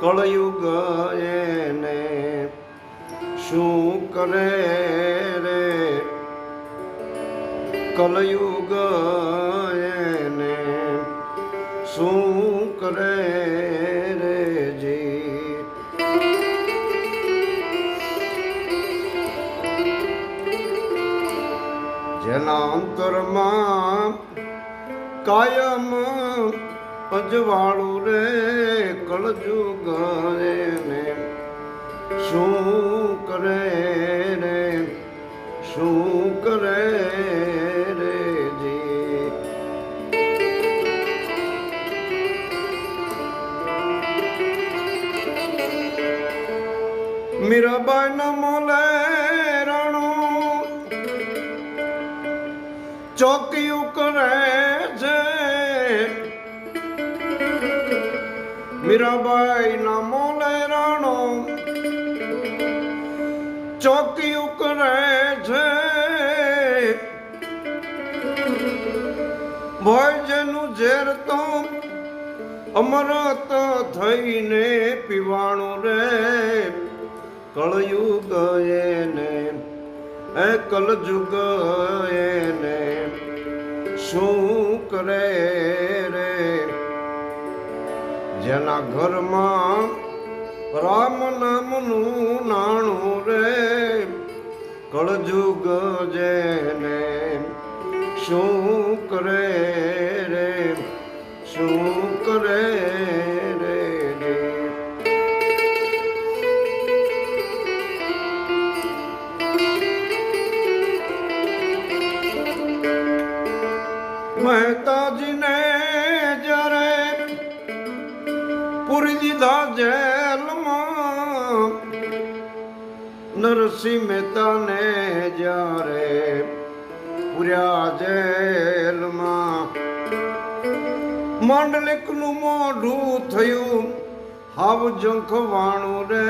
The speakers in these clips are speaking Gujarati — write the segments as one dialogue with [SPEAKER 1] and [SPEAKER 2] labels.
[SPEAKER 1] કળયુગ એને શું કરે રે? કલયુગ એને શું કરે રે જી? જેના અંતરમાં કાયમ અજવાળું રે કળજુગ ને શું કરે રે, શું કરે રે જી? મીરાબાઈ ન મોલે રણું ચોકિયું કરે છે. મીરાબાઈ ના મોલે રાણો ચોકી ઉકરે છે. ભોજનું ઝેર તો અમરત થઈને પીવાણું રે. કળયુગ એને, એ કલજુગ એને. શું કરે જેના ઘરમાં રામ નામનું નાણું રે કળજુગ જેને શું કરે રે શું કરે પૂરી દીધા જેલમાં નરસિંહ મહેતાને જ્યારે પૂર્યા જેલમાં માંડલિકનું મોઢું થયું હાવ જંખવાણું રે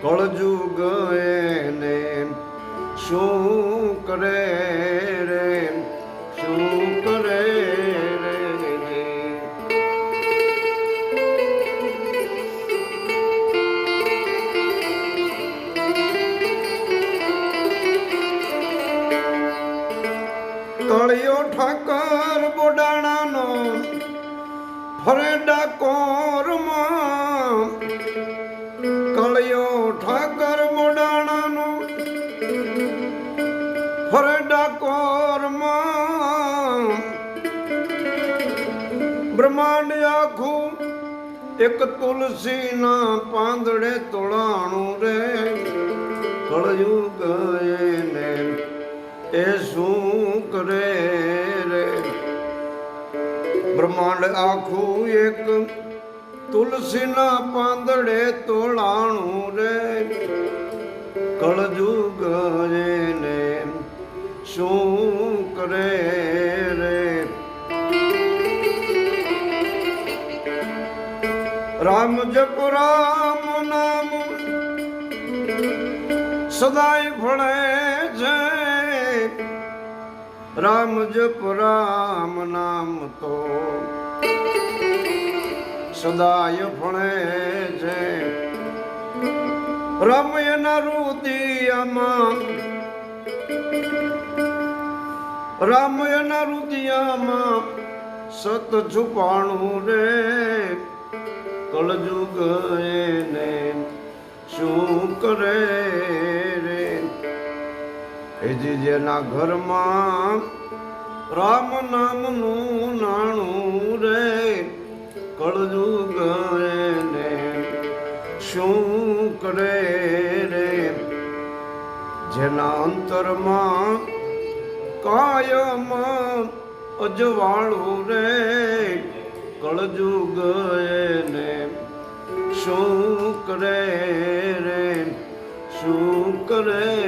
[SPEAKER 1] કળજુ ગયે ને શું કરે ઠાકર બોડાણાનો ફરે ડાકોરમાં કળિયો ઠાકર બોડાણાનો ફરે ડાકોરમાં બ્રહ્માંડ આખું એક તુલસીના પાંદડે તોળાણું રે. કળયુગ ને એ શું કરે? બ્રહ્માંડ આખું એક. તુલસીના પાંદડે તોળાણું રે. કળજુગ ને શું કરે રે? રામ જપ રામ નામ. સદાય ભણે છે. રામ જપ રામ નામ તો. સદાય ભણે છે. રમયના રુદિયામાં. રામયના રુદિયામાં સત છુપાણું રે. કળજુગ એને શું કરે? એજી જેના ઘરમાં રામ નામનું નાણું રે કળજુગ ને શું કરે રે? જેના અંતરમાં કાયમ અજવાળું રે કળજુગ ને શું કરે રે? શું કરે